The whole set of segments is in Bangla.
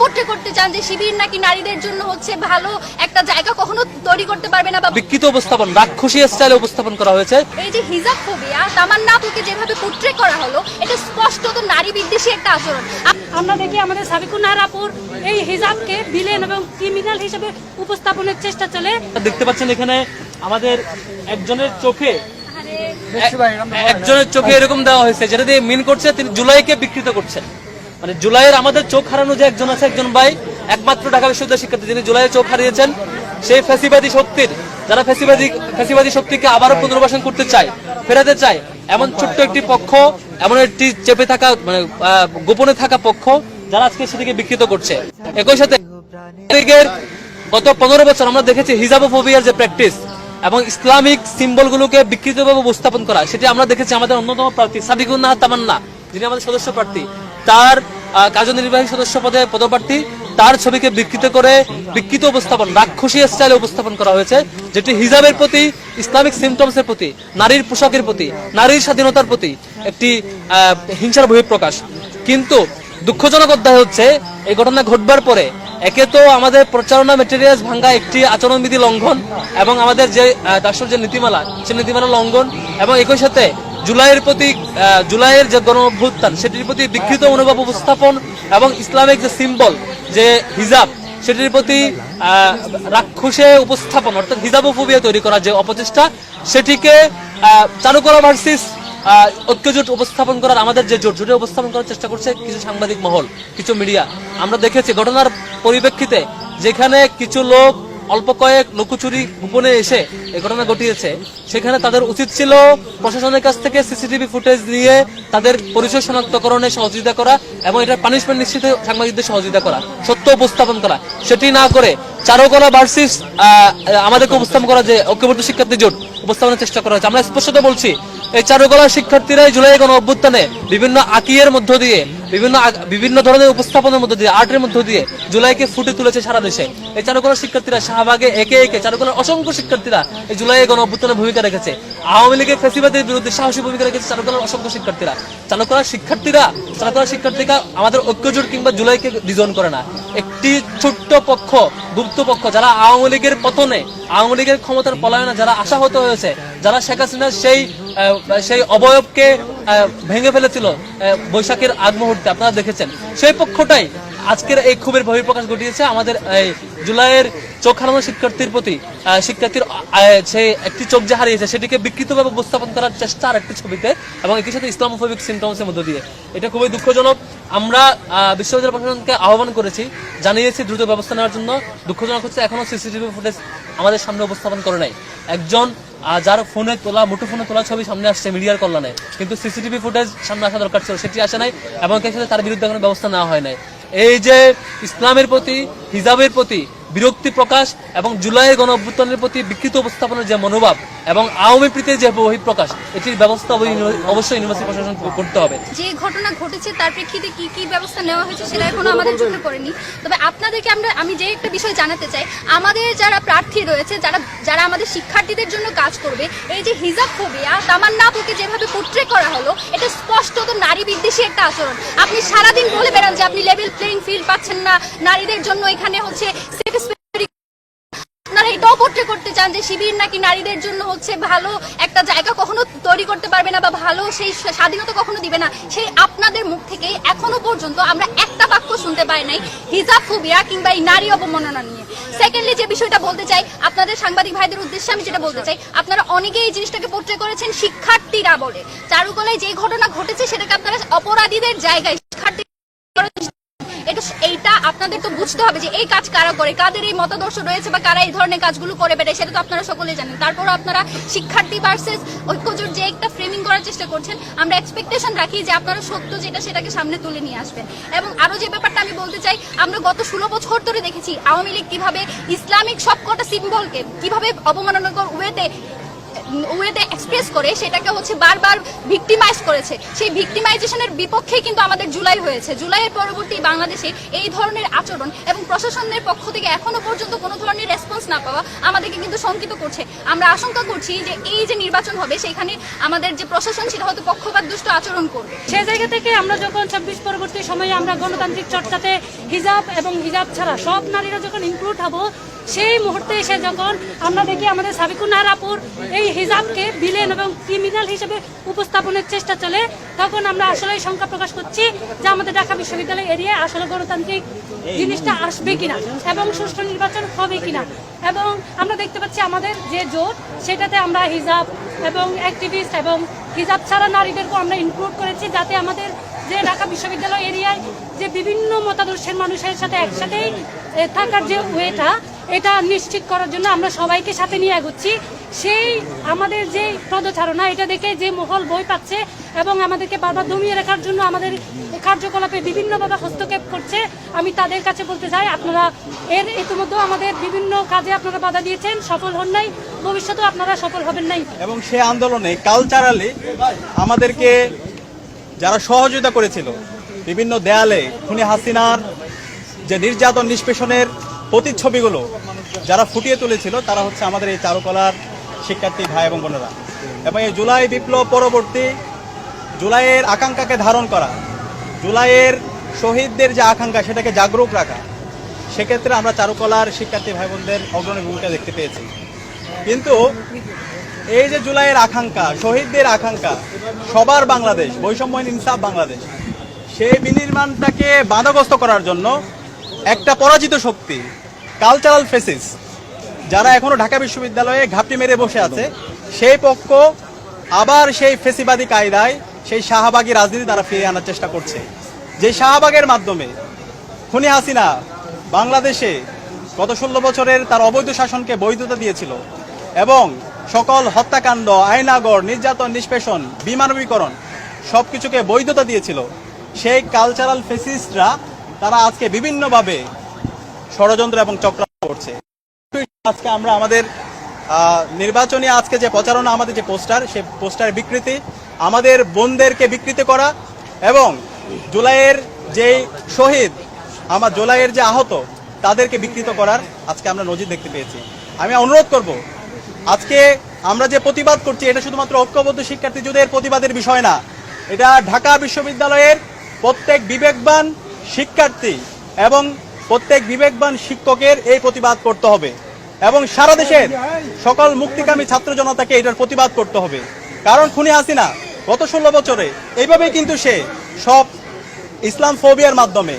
পোট্রে করতে চান যে শিবির নাকি নারীদের জন্য হচ্ছে ভালো একটা জায়গা কখনো তৈরি করতে পারবে না বা বিকৃত উপস্থাপন রাক্ষসী স্টাইলে উপস্থাপন করা হয়েছে। এই যে হিজাব ফোবিয়া তামান্না আপুকে যেভাবে পোট্রে করা হলো এটা স্পষ্টত নারী বিদ্বেষী একটা আচরণ। আমরা দেখি আমাদের সাবিকুনার আপুর এই হিজাবকে ভিলেন এবং ক্রিমিনাল হিসেবে উপস্থাপনের চেষ্টা চলে। দেখতে পাচ্ছেন এখানে আমাদের একজনের চোখে একজনের চোখে এরকম দেওয়া হয়েছে যেটা দিয়ে মিন করছে তিনি জুলাইকে বিকৃত করছেন। মানে জুলাইয়ের আমাদের চোখ হারানো যে একজন আছে, একজন ভাই, একমাত্র ঢাকা বিশ্ববিদ্যালয় শিক্ষার্থী, যিনি জুলাইয়ের চোখ হারিয়েছেন, সেই ফ্যাসিবাদী শক্তির, যারা ফ্যাসিবাদী ফ্যাসিবাদী শক্তিকে আবারও পুনর্বাসন করতে চায়, ফেরাতে চায়, এমন ছোট্ট একটি পক্ষ, এমন একটি চেপে থাকা মানে গোপনে থাকা পক্ষ, যারা আজকে সেটিকে বিকৃত করছে। একই সাথে গত পনেরো বছর আমরা দেখেছি হিজাবোফোবিয়ার যে প্র্যাকটিস এবং ইসলামিক সিম্বলগুলোকে বিকৃতভাবে উপস্থাপন করা, সেটি আমরা দেখেছি আমাদের অন্যতম প্রার্থী সাবিকুন্নাহ তামান্না, যিনি আমাদের সদস্য প্রার্থী। তার কার্যনির্বাহী সদস্য পদে পদপ্রার্থী, তার ছবিকে বিকৃত করে বিকৃত উপস্থাপন, রাক্ষসী স্টাইলে উপস্থাপন করা হয়েছে, যেটি হিজাবের প্রতি, ইসলামিক সিমটমস এর প্রতি, নারীর পোশাকের প্রতি, নারীর স্বাধীনতার প্রতি একটি হিংসার বহিঃপ্রকাশ। কিন্তু দুঃখজনক অধ্যায় হচ্ছে, এই ঘটনা ঘটবার পরে একে তো আমাদের প্রচারণা মেটেরিয়ালস ভাঙ্গা একটি আচরণবিধি লঙ্ঘন এবং আমাদের যে রাষ্ট্রের যে নীতিমালা, সে নীতিমালা লঙ্ঘন এবং একই সাথে জুলাইয়ের প্রতি জুলাইয়ের যে গণ অভ্যুত্থান সেটির প্রতি বিকৃত মনোভাব উপস্থাপন এবং ইসলামিক যে সিম্বল যে হিজাব, সেটির প্রতি রাক্ষসে উপস্থাপন, অর্থাৎ হিজাবোফোবিয়া তৈরি করার যে অপচেষ্টা, সেটিকে করা ভার্সিস ঐক্যজোট উপস্থাপন করার আমাদের যে জোট, জোটে উপস্থাপন করার চেষ্টা করছে কিছু সাংবাদিক মহল, কিছু মিডিয়া। আমরা দেখেছি ঘটনার পরিপ্রেক্ষিতে যেখানে কিছু লোক অল্প কয়েক লুকোচুরি গোপনে এসে এই ঘটনা ঘটিয়েছে, সেখানে তাদের উচিত ছিল প্রশাসনের কাছ থেকে সিসিটিভি ফুটেজ নিয়ে তাদের পরিচয় শনাক্তকরণে সহযোগিতা করা এবং এটার পানিশমেন্ট নিশ্চিত সাংবাদিকদের সহযোগিতা করা, সত্য উপস্থাপন করা। সেটি না করে চারুকলা ভার্সিস আমাদেরকে উপস্থাপন করা যে ঐক্যবদ্ধ শিক্ষার্থী জোট উপস্থাপনের চেষ্টা করা হয়েছে। আমরা স্পষ্টত বলছি এই চারুকলা শিক্ষার্থীরাই জুলাই গণ অভ্যুত্থানে বিভিন্ন আকিয়ের মধ্য দিয়ে বিভিন্ন বিভিন্ন ধরনের উপস্থাপনের মধ্য দিয়ে, আর্টের মধ্য দিয়ে জুলাইকে ফুটে তুলেছে সারা দেশে। এই চারুকলার শিক্ষার্থীরা, শাহবাগে একে একে চারুকলার অসংখ্য শিক্ষার্থীরা এই জুলাই গণ অভ্যুত্থানে ভূমিকা রেখেছে। আওয়ামী লীগের ফেসিবাদের বিরুদ্ধে সাহসী ভূমিকা রেখেছে চারুকলার অসংখ্য শিক্ষার্থীরা। চারুকলার শিক্ষার্থীরা চারুকলার শিক্ষার্থীরা আমাদের ঐক্যজোট কিংবা জুলাইকে ডিজন করে না। একটি ছোট্ট পক্ষ, গুপ্ত পক্ষ, যারা আওয়ামী লীগের পতনে, আওয়ামী লীগের ক্ষমতার পলায়নে যারা আশাহত হয়েছে, যারা শেখ হাসিনার সেই সেই অবয়বকে ভেঙে ফেলেছিল বৈশাখের আগ মুহূর্তে আপনারা দেখেছেন। সেই পক্ষটাই আজকের এই ক্ষোভের বহিঃপ্রকাশ ঘটিয়েছে আমাদের এই জুলাইয়ের চোখ হারানো শিক্ষার্থীর প্রতি শিক্ষার্থীর সে একটি চোখ যে হারিয়েছে সেটিকে বিকৃতভাবে উপস্থাপন করার চেষ্টা আর একটি ছবিতে এবং একই সাথে ইসলামোফোবিক সিমটমসের মধ্য দিয়ে। এটা খুবই দুঃখজনক। আমরা বিশ্ববিদ্যালয় প্রশাসনকে আহ্বান করেছি, জানিয়েছি দ্রুত ব্যবস্থা নেওয়ার জন্য। দুঃখজনক হচ্ছে এখনও সিসিটিভি ফুটেজ আমাদের সামনে উপস্থাপন করে নাই। একজন যার ফোনে তোলা, মুঠো ফোনে তোলা ছবি সামনে আসছে মিডিয়ার কল্যাণে। কিন্তু সিসিটিভি ফুটেজ সামনে আসা দরকার ছিল, সেটি আসে নাই এবং এর সাথে তার বিরুদ্ধে কোনো ব্যবস্থা নেওয়া হয় নাই। এই যে ইসলামের প্রতি, হিজাবের প্রতি বিরক্তি প্রকাশ এবং জুলাইয়ের গণ অভ্যুত্থানের প্রতি বিকৃত উপস্থাপনের যে মনোভাব এবং আওয়ামী যে বহিঃপ্রকাশ, এটির ব্যবস্থা অবশ্যই- ইউনিভার্সিটি প্রশাসন করতে হবে। যে ঘটনা ঘটেছে, তার প্রেক্ষিতে কি কি ব্যবস্থা নেওয়া হয়েছে সেটা এখনও আমাদের চোখে পড়েনি। তবে আপনাদেরকে আমরা, আমি যে একটা বিষয় জানাতে চাই, আমাদের যারা প্রার্থী রয়েছে, যারা যারা আমাদের শিক্ষার্থীদের জন্য কাজ করবে, এই যে হিজাব ফোবিয়া তামান্না আপুকে যেভাবে পোট্রে করা হলো, এটা স্পষ্টত নারী বিদ্বেষী একটা আচরণ। আপনি সারাদিন বলে বেড়ান যে আপনি লেভেল প্লেইং ফিল্ড পাচ্ছেন না, নারীদের জন্য এখানে হচ্ছে safe space আপনারা এটাও পোট্রে করতে চান যে শিবির নাকি নারীদের জন্য হচ্ছে ভালো একটা জায়গা কখনো তৈরি করতে পারবে না বা ভালো সেই স্বাধীনতা কখনো দিবে না, সেই আপনাদের মুখ থেকে এখনও পর্যন্ত আমরা একটা বাক্য শুনতে পাই নাই হিজাব ফুবিয়া কিংবা এই নারী অবমাননা নিয়ে। সেকেন্ডলি যে বিষয়টা বলতে চাই, আপনাদের সাংবাদিক ভাইদের উদ্দেশ্যে আমি যেটা বলতে চাই, আপনারা অনেকেই এই জিনিসটাকে পোট্রে করেছেন শিক্ষার্থীরা বলে। চারুকলায় যে ঘটনা ঘটেছে, সেটাকে আপনারা অপরাধীদের জায়গায় এটা এইটা আপনাদের তো বুঝতে হবে যে এই কাজ কারা করে, কাদের এই মতাদর্শ রয়েছে বা কারা এই ধরনের কাজগুলো করে বেড়ায়, সেটা তো আপনারা সকলেই জানেন। তারপর আপনারা শিক্ষার্থী ভার্সেস ঐক্যজোট যে একটা ফ্রেমিং করার চেষ্টা করছেন, আমরা এক্সপেকটেশন রাখি যে আপনারা সত্য যেটা সেটাকে সামনে তুলে নিয়ে আসবেন। এবং আরও যে ব্যাপারটা আমি বলতে চাই, আমরা গত ষোলো বছর ধরে দেখেছি আওয়ামী লীগ কীভাবে ইসলামিক সবকটা সিম্বলকে কীভাবে অবমাননাকর ওয়েতে ওয়েতে এক্সপ্রেস করে সেটাকে হচ্ছে বারবার ভিক্টিমাইজ করেছে। সেই ভিক্টিমাইজেশনের বিপক্ষেই কিন্তু আমাদের জুলাই হয়েছে। জুলাইয়ের পরবর্তী বাংলাদেশে এই ধরনের আচরণ এবং প্রশাসনের পক্ষ থেকে এখনও পর্যন্ত কোনো ধরনের রেসপন্স না পাওয়া আমাদেরকে কিন্তু শঙ্কিত করছে। আমরা আশঙ্কা করছি যে এই যে নির্বাচন হবে, সেখানে আমাদের যে প্রশাসন, সেটা হয়তো পক্ষপাত দুষ্ট আচরণ করবে। সে জায়গা থেকে আমরা যখন চব্বিশ পরবর্তী সময়ে আমরা গণতান্ত্রিক চর্চাতে হিজাব এবং হিজাব ছাড়া সব নারীরা যখন ইনক্লুড হব সেই মুহূর্তে এসে যখন আমরা দেখি আমাদের সাবিকুন নারাপুর এই হিজাবকে বিলেন এবং ক্রিমিনাল হিসেবে উপস্থাপনের চেষ্টা চলে তখন আমরা আসলে শঙ্কা প্রকাশ করছি যে আমাদের ঢাকা বিশ্ববিদ্যালয় এরিয়ায় আসলে গণতান্ত্রিক জিনিসটা আসবে কিনা এবং সুষ্ঠু নির্বাচন হবে কিনা। এবং আমরা দেখতে পাচ্ছি আমাদের যে জোট সেটাতে আমরা হিজাব এবং অ্যাক্টিভিস্ট এবং হিজাব ছাড়া নারীদেরকেও আমরা ইনক্লুড করেছি যাতে আমাদের যে ঢাকা বিশ্ববিদ্যালয় এরিয়ায় যে বিভিন্ন মতাদর্শের মানুষের সাথে একসাথেই থাকার যে ওয়েটা, এটা নিশ্চিত করার জন্য আমরা সবাইকে সাথে নিয়ে এগোচ্ছি। সেই আমাদের যে পদচারণা, এটা দেখে যে মহল বই পাচ্ছে এবং আমাদেরকে বারবার দমিয়ে রাখার জন্য আমাদের কার্যকলাপে বিভিন্নভাবে হস্তক্ষেপ করছে, আমি তাদের কাছে বলতে চাই, আপনারা এর ইতিমধ্যে আমাদের বিভিন্ন কাজে আপনারা বাধা দিয়েছেন, সফল হন নাই, ভবিষ্যতেও আপনারা সফল হবেন নাই। এবং সে আন্দোলনে কালচারালি আমাদেরকে যারা সহযোগিতা করেছিল, বিভিন্ন দেয়ালে খুনি হাসিনার যে নির্যাতন নিষ্পেষণের প্রতিচ্ছবিগুলো যারা ফুটিয়ে তুলেছিল, তারা হচ্ছে আমাদের এই চারুকলার শিক্ষার্থী ভাই এবং বোনেরা। এবং এই জুলাই বিপ্লব পরবর্তী জুলাইয়ের আকাঙ্ক্ষাকে ধারণ করা, জুলাইয়ের শহীদদের যে আকাঙ্ক্ষা সেটাকে জাগরুক রাখা, সেক্ষেত্রে আমরা চারুকলার শিক্ষার্থী ভাই বোনদের অগ্রণী ভূমিকা দেখতে পেয়েছি। কিন্তু এই যে জুলাইয়ের আকাঙ্ক্ষা, শহীদদের আকাঙ্ক্ষা, সবার বাংলাদেশ, বৈষম্যহীন ইনসাফ বাংলাদেশ, সেই বিনির্মাণটাকে বাধাগ্রস্ত করার জন্য একটা পরাজিত শক্তি কালচারাল ফেসিস যারা এখনও ঢাকা বিশ্ববিদ্যালয়ে ঘাপটি মেরে বসে আছে, সেই পক্ষ আবার সেই ফেসিবাদী কায়দায় সেই শাহবাগী রাজনীতি তারা ফিরিয়ে আনার চেষ্টা করছে। যে শাহবাগের মাধ্যমে খুনি হাসিনা বাংলাদেশে গত ষোলো বছরের তার অবৈধ শাসনকে বৈধতা দিয়েছিল এবং সকল হত্যাকাণ্ড, আইনাগর, নির্যাতন, নিষ্পেষণ, বিমানবীকরণ সব কিছুকে বৈধতা দিয়েছিল। সেই কালচারাল ফেসিস্টরা তারা আজকে বিভিন্নভাবে ষড়যন্ত্র এবং চক্রান্ত করছে। আজকে আমরা আমাদের নির্বাচনী আজকে যে প্রচারণা, আমাদের যে পোস্টার সেই পোস্টার বিকৃতি, আমাদের বোনদেরকে বিকৃত করা এবং জুলাইয়ের যেই শহীদ, আমার জুলাইয়ের যে আহত, তাদেরকে বিকৃত করার আজকে আমরা নজির দেখতে পেয়েছি। আমি অনুরোধ করব আজকে আমরা যে প্রতিবাদ করছি, এটা শুধুমাত্র ঐক্যবদ্ধ শিক্ষার্থীদের প্রতিবাদের বিষয় না, এটা ঢাকা বিশ্ববিদ্যালয়ের প্রত্যেক বিবেকবান শিক্ষার্থী এবং প্রত্যেক বিবেকবান শিক্ষকের এই প্রতিবাদ করতে হবে এবং সারা দেশের সকল মুক্তিকামী ছাত্র জনতাকে এটার প্রতিবাদ করতে হবে। কারণ খুনি হাসিনা গত ষোলো বছরে এইভাবেই কিন্তু সে সব ইসলাম ফোবিয়ার মাধ্যমে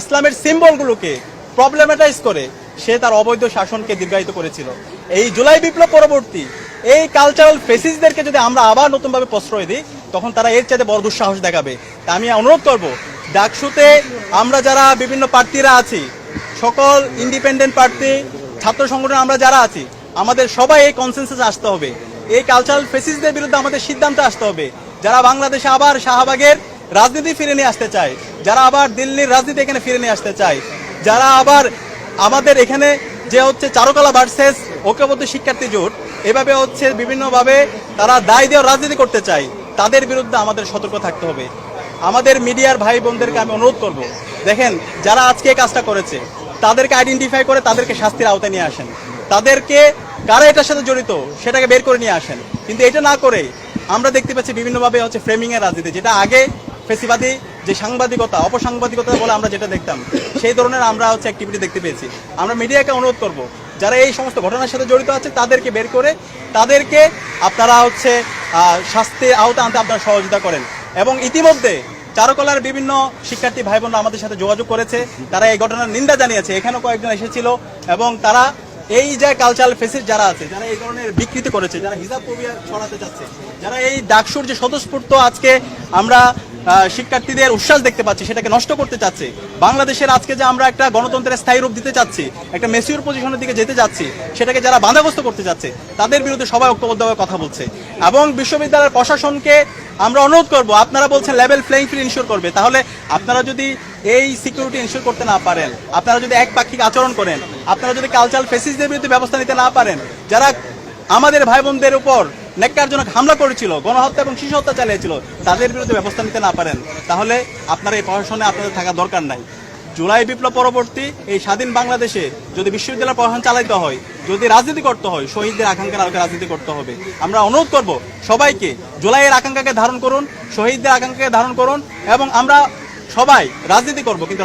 ইসলামের সিম্বলগুলোকে প্রবলেমেটাইজ করে সে তার অবৈধ শাসনকে দীর্ঘায়িত করেছিল। এই জুলাই বিপ্লব পরবর্তী এই কালচারাল ফেসিসদেরকে যদি আমরা আবার নতুনভাবে প্রশ্রয় দিই, তখন তারা এর চাইতে বড় দুঃসাহস দেখাবে। তা আমি অনুরোধ করব, ডাকসুতে আমরা যারা বিভিন্ন প্রার্থীরা আছি, সকল ইন্ডিপেন্ডেন্ট প্রার্থী, ছাত্র সংগঠন আমরা যারা আছি, আমাদের সবাই এই কনসেন্সাস আসতে হবে। এই কালচারাল ফেসিসদের বিরুদ্ধে আমাদের সিদ্ধান্ত আসতে হবে। যারা বাংলাদেশে আবার শাহবাগের রাজনীতি ফিরে নিয়ে আসতে চায়, যারা আবার দিল্লির রাজনীতি এখানে ফিরে নিয়ে আসতে চায়, যারা আবার আমাদের এখানে যে হচ্ছে চারুকলা ভার্সেস ঐক্যবদ্ধ শিক্ষার্থী জোট, এভাবে হচ্ছে বিভিন্নভাবে তারা দায় দেওয়ার রাজনীতি করতে চায়, তাদের বিরুদ্ধে আমাদের সতর্ক থাকতে হবে। আমাদের মিডিয়ার ভাই বোনদেরকে আমি অনুরোধ করব, দেখেন, যারা আজকে কাজটা করেছে, তাদেরকে আইডেন্টিফাই করে তাদেরকে শাস্তির আওতায় নিয়ে আসেন। তাদেরকে কারা এটার সাথে জড়িত, সেটাকে বের করে নিয়ে আসেন। কিন্তু এটা না করে আমরা দেখতে পাচ্ছি বিভিন্নভাবে হচ্ছে ফ্রেমিং এর রাজনীতি, যেটা আগে ফেসিবাদী যে সাংবাদিকতা অপসাংবাদিকতা বলে আমরা যেটা দেখতাম সেই ধরনের আমরা হচ্ছে অ্যাক্টিভিটি দেখতে পেয়েছি। আমরা মিডিয়াকে অনুরোধ করব যারা এই সমস্ত ঘটনার সাথে জড়িত আছে তাদেরকে বের করে তাদেরকে আপনারা হচ্ছে আহ, শাস্তির আওতা আনতে আপনারা সহযোগিতা করেন। এবং ইতিমধ্যে চারুকলার বিভিন্ন শিক্ষার্থী ভাই বোনরা আমাদের সাথে যোগাযোগ করেছে তারা এই ঘটনার নিন্দা জানিয়েছে। এখানেও কয়েকজন এসেছিল এবং তারা এই যে কালচারাল ফেসিস যারা আছে যারা এই ধরনের বিকৃতি করেছে যারা হিজাব ছড়াতে চাচ্ছে যারা এই ডাকসুর যে স্বতঃস্ফূর্ত আজকে আমরা শিক্ষার্থীদের উচ্ছ্বাস দেখতে পাচ্ছি, সেটাকে নষ্ট করতে চাচ্ছে। বাংলাদেশের আজকে যে আমরা একটা গণতন্ত্রের স্থায়ী রূপ দিতে চাচ্ছি, একটা মেসিউর পজিশনের দিকে যেতে যাচ্ছি, সেটাকে যারা বাধাগ্রস্ত করতে চাচ্ছে তাদের বিরুদ্ধে সবাই ঐক্যবদ্ধভাবে কথা বলছে। এবং বিশ্ববিদ্যালয়ের প্রশাসনকে আমরা অনুরোধ করব, আপনারা বলছেন লেভেল প্লেইং ফিল্ড ইনশিওর করবে, তাহলে আপনারা যদি এই সিকিউরিটি ইনশিওর করতে না পারেন, আপনারা যদি এক পাক্ষিক আচরণ করেন, আপনারা যদি কালচারাল ফেসিসদের বিরুদ্ধে ব্যবস্থা নিতে না পারেন, যারা আমাদের ভাই বোনদের উপর নেককারজনক হামলা করেছিল, গণহত্যা এবং শিশু হত্যা চালিয়েছিল, তাদের বিরুদ্ধে ব্যবস্থা নিতে না পারেন, তাহলে আপনারা এই প্রশাসনে আপনাদের থাকা দরকার নাই। জুলাই বিপ্লব পরবর্তী এই স্বাধীন বাংলাদেশে যদি বিশ্ববিদ্যালয় প্রশাসন চালাইতে হয়, যদি রাজনীতি করতে হয়, শহীদদের আকাঙ্ক্ষার আলোকে রাজনীতি করতে হবে। আমরা অনুরোধ করব, সবাইকে জুলাইয়ের আকাঙ্ক্ষাকে ধারণ করুন, শহীদদের আকাঙ্ক্ষাকে ধারণ করুন, এবং আমরা সবাই রাজনীতি করব, কিন্তু